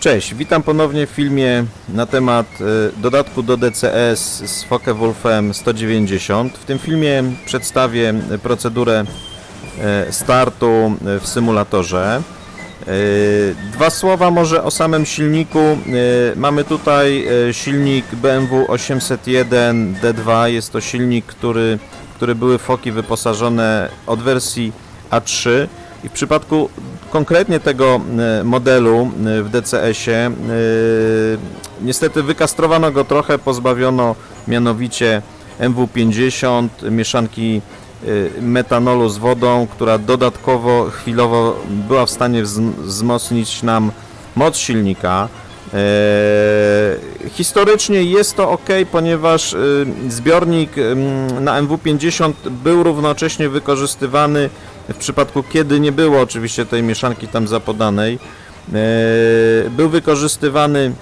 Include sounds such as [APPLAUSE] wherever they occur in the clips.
Cześć, witam ponownie w filmie na temat e, dodatku do DCS z Focke-Wulfem 190. W tym filmie przedstawię procedurę e, startu w symulatorze. E, Dwa słowa może o samym silniku. Mamy tutaj silnik BMW 801 D2. Jest to silnik, który, który były foki wyposażone od wersji A3. I w przypadku konkretnie tego e, modelu e, w DCS-ie e, niestety wykastrowano go trochę, pozbawiono mianowicie MW50 mieszanki metanolu z wodą, która dodatkowo chwilowo była w stanie wzm- wzmocnić nam moc silnika. E, historycznie jest to ok, ponieważ e, zbiornik em, na MW50 był równocześnie wykorzystywany w przypadku kiedy nie było oczywiście tej mieszanki tam zapodanej. E, był wykorzystywany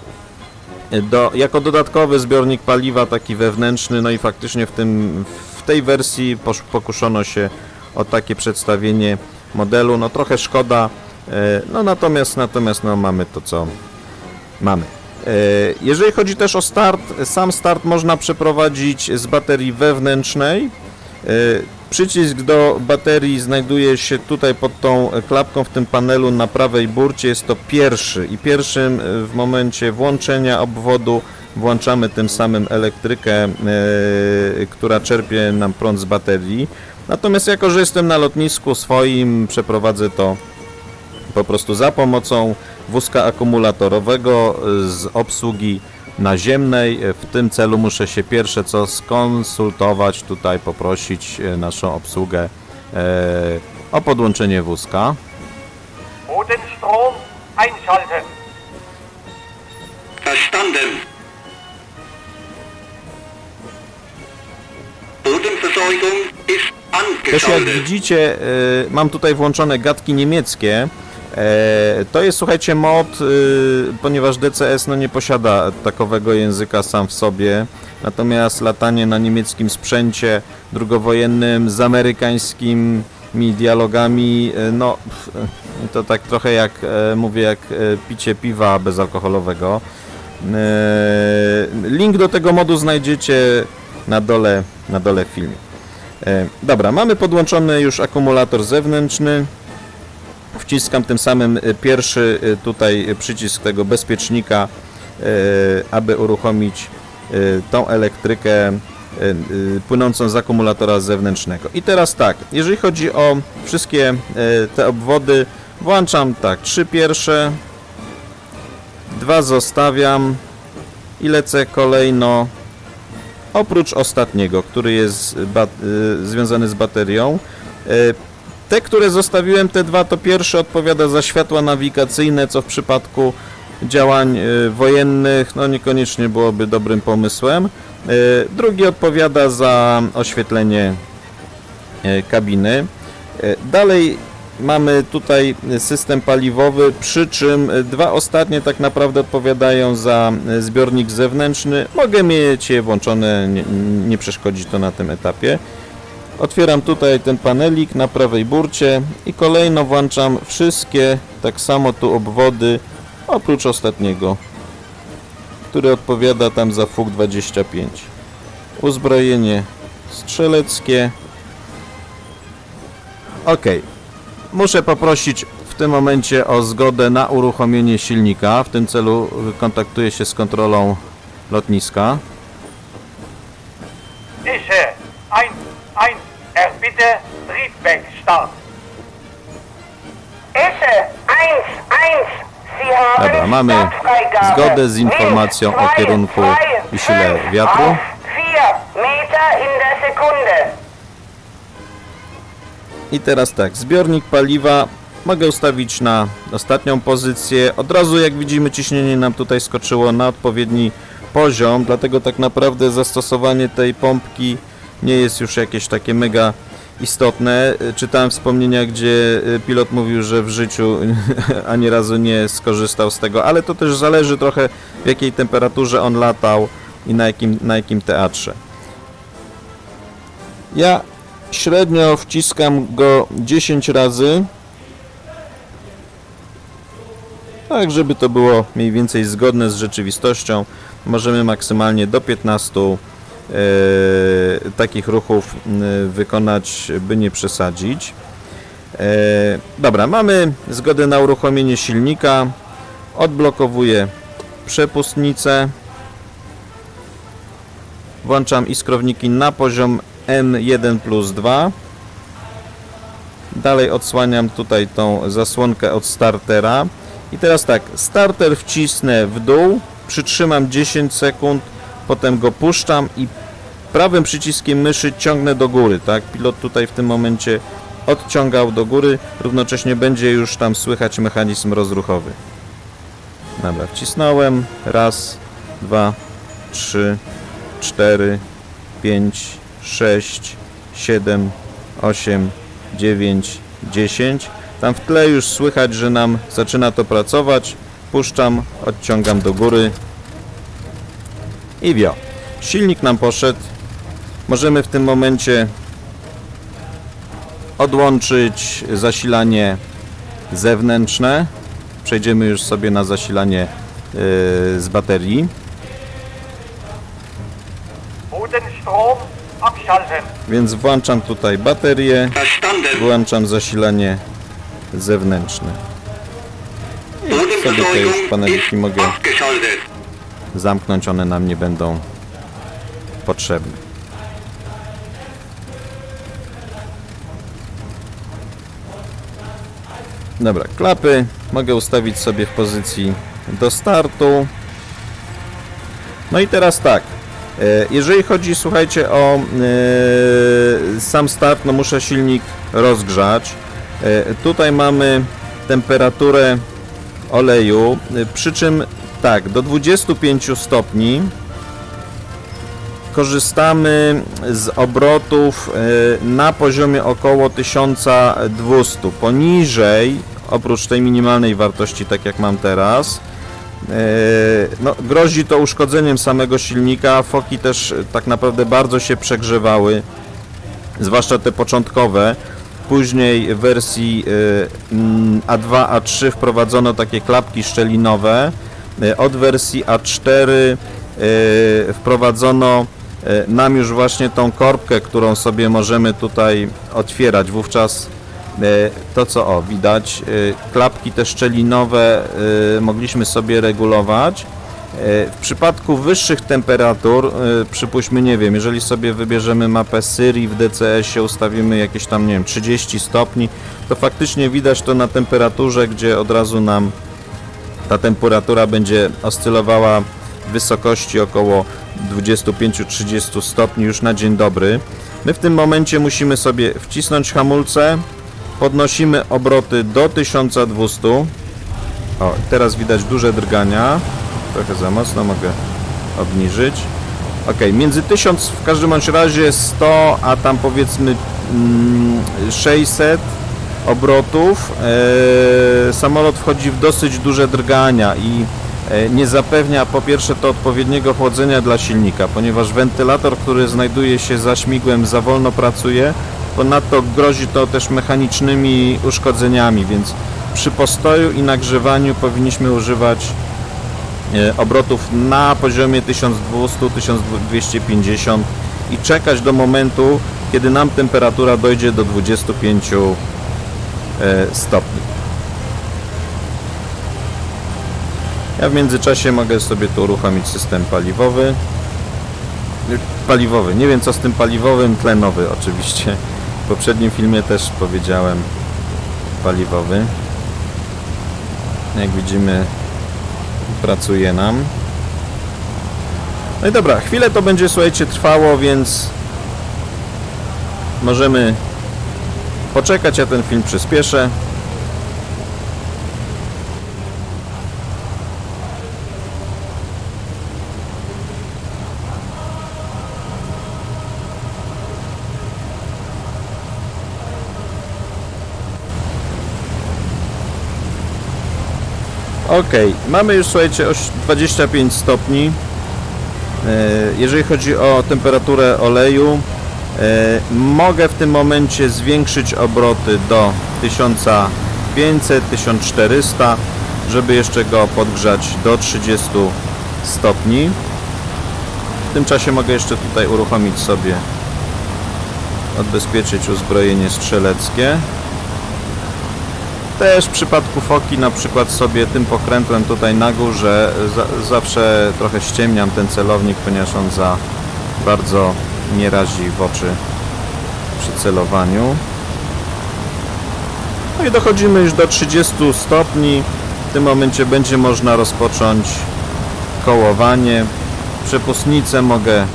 do, jako dodatkowy zbiornik paliwa, taki wewnętrzny, no i faktycznie w, tym, w tej wersji pokuszono się o takie przedstawienie modelu. No trochę szkoda, e, no natomiast, natomiast no, mamy to co mamy. E, Jeżeli chodzi też o start, sam start można przeprowadzić z baterii wewnętrznej. E, Przycisk do baterii znajduje się tutaj pod tą klapką w tym panelu na prawej burcie. Jest to pierwszy i pierwszym e, w momencie włączenia obwodu włączamy tym samym elektrykę, która czerpie nam prąd z baterii. Natomiast jako, że jestem na lotnisku swoim, przeprowadzę to po prostu za pomocą wózka akumulatorowego y, z obsługi naziemnej. W tym celu muszę się pierwsze co skonsultować, tutaj poprosić y, naszą obsługę e, o podłączenie wózka. Bodenstrom einschalten. Verstanden. Bodenversorgung ist Też jak widzicie, y, mam tutaj włączone gadki niemieckie. E, To jest, słuchajcie, mod, y, ponieważ DCS no, nie posiada takowego języka sam w sobie. Natomiast latanie na niemieckim sprzęcie drugowojennym z amerykańskimi dialogami, y, no y, to tak trochę jak, e, mówię, jak e, picie piwa bezalkoholowego. E, Link do tego modu znajdziecie na dole, na dole w filmie. E, Dobra, mamy podłączony już akumulator zewnętrzny. Wciskam tym samym e, pierwszy e, tutaj przycisk tego bezpiecznika, e, aby uruchomić tą elektrykę płynącą z akumulatora zewnętrznego. I teraz tak, jeżeli chodzi o wszystkie te obwody, włączam tak, trzy pierwsze, dwa zostawiam i lecę kolejno oprócz ostatniego, który jest y, związany z baterią. Te, które zostawiłem, te dwa, to pierwszy odpowiada za światła nawigacyjne, co w przypadku działań y, wojennych, no niekoniecznie byłoby dobrym pomysłem. Y, Drugi odpowiada za oświetlenie y, kabiny. Dalej mamy tutaj system paliwowy, przy czym dwa ostatnie tak naprawdę odpowiadają za zbiornik zewnętrzny. Mogę mieć je włączone, nie, nie przeszkodzi to na tym etapie. Otwieram tutaj ten panelik na prawej burcie i kolejno włączam wszystkie, tak samo tu obwody, oprócz ostatniego, który odpowiada tam za FUG 25. Uzbrojenie strzeleckie. Ok, Muszę poprosić w tym momencie o zgodę na uruchomienie silnika. W tym celu kontaktuję się z kontrolą lotniska. Mamy zgodę z informacją o 2, kierunku 2, i sile 5 wiatru. auf 4 Meter in der Sekunde. I teraz tak, zbiornik paliwa mogę ustawić na ostatnią pozycję. Od razu jak widzimy ciśnienie nam tutaj skoczyło na odpowiedni poziom, dlatego tak naprawdę zastosowanie tej pompki nie jest już jakieś takie mega istotne. Czytałem wspomnienia, gdzie y, pilot mówił, że w życiu [LAUGHS] ani razu nie skorzystał z tego, ale to też zależy trochę w jakiej temperaturze on latał i na jakim, na jakim teatrze. Ja średnio wciskam go 10 razy. Tak, żeby to było mniej więcej zgodne z rzeczywistością, możemy maksymalnie do 15 e, takich ruchów e, wykonać, by nie przesadzić. E, dobra, mamy zgodę na uruchomienie silnika. Odblokowuję przepustnicę. Włączam iskrowniki na poziom M1 plus 2. Dalej odsłaniam tutaj tą zasłonkę od startera. I teraz tak, starter wcisnę w dół, przytrzymam 10 sekund, potem go puszczam i prawym przyciskiem myszy ciągnę do góry, tak? Pilot tutaj w tym momencie odciągał do góry, równocześnie będzie już tam słychać mechanizm rozruchowy. Dobra, wcisnąłem. Raz, dwa, trzy, cztery, pięć, sześć, siedem, osiem, dziewięć, dziesięć. Tam w tle już słychać, że nam zaczyna to pracować. Puszczam, odciągam do góry i wio. Silnik nam poszedł. Możemy w tym momencie odłączyć zasilanie zewnętrzne. Przejdziemy już sobie na zasilanie yy, z baterii. Więc włączam tutaj baterię, włączam zasilanie zewnętrzne. Sobie te już paneliki mogę. Zamknąć, one nam nie będą potrzebne. Dobra, klapy mogę ustawić sobie w pozycji do startu. No i teraz tak, e, jeżeli chodzi, słuchajcie, o e, sam start, no muszę silnik rozgrzać. E, Tutaj mamy temperaturę oleju, przy czym tak, do 25 stopni korzystamy z obrotów e, na poziomie około 1200. Poniżej, oprócz tej minimalnej wartości, tak jak mam teraz, e, no, grozi to uszkodzeniem samego silnika. Foki też e, tak naprawdę bardzo się przegrzewały, zwłaszcza te początkowe. Później w wersji e, mm, A2, A3 wprowadzono takie klapki szczelinowe. E, Od wersji A4 e, wprowadzono e, nam już właśnie tą korbkę, którą sobie możemy tutaj otwierać. Wówczas to co o widać, klapki te szczelinowe mogliśmy sobie regulować. W przypadku wyższych temperatur, przypuśćmy, nie wiem, jeżeli sobie wybierzemy mapę Syrii w DCS-ie, ustawimy jakieś tam, nie wiem, 30 stopni, to faktycznie widać to na temperaturze, gdzie od razu nam ta temperatura będzie oscylowała w wysokości około 25-30 stopni już na dzień dobry. My w tym momencie musimy sobie wcisnąć hamulce, podnosimy obroty do 1200. O, teraz widać duże drgania. Trochę za mocno, mogę obniżyć. Ok, między 1000 w każdym bądź razie 100, a tam powiedzmy mm, 600 obrotów. E, samolot wchodzi w dosyć duże drgania i e, nie zapewnia po pierwsze to odpowiedniego chłodzenia dla silnika, ponieważ wentylator, który znajduje się za śmigłem za wolno pracuje, ponadto grozi to też mechanicznymi uszkodzeniami, więc przy postoju i nagrzewaniu powinniśmy używać e, obrotów na poziomie 1200-1250 i czekać do momentu, kiedy nam temperatura dojdzie do 25 e, stopni. Ja w międzyczasie mogę sobie tu uruchomić system paliwowy. Paliwowy, nie wiem co z tym paliwowym, tlenowy oczywiście. W poprzednim filmie też powiedziałem paliwowy. Jak widzimy pracuje nam. No i dobra, chwilę to będzie słuchajcie trwało, więc możemy poczekać, ja ten film przyspieszę. Ok, mamy już słuchajcie oś- 25 stopni. E, Jeżeli chodzi o temperaturę oleju, mogę w tym momencie zwiększyć obroty do 1500-1400. żeby jeszcze go podgrzać do 30 stopni. W tym czasie mogę jeszcze tutaj uruchomić sobie odbezpieczyć uzbrojenie strzeleckie. Też w przypadku foki na przykład sobie tym pokrętłem tutaj na górze za, zawsze trochę ściemniam ten celownik, ponieważ on za bardzo nie razi w oczy przy celowaniu. No i dochodzimy już do 30 stopni. W tym momencie będzie można rozpocząć kołowanie. Przepustnicę mogę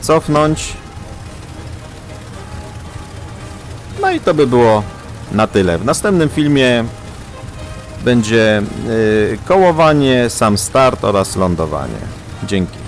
cofnąć. No i to by było na tyle. W następnym filmie będzie y, kołowanie, sam start oraz lądowanie. Dzięki.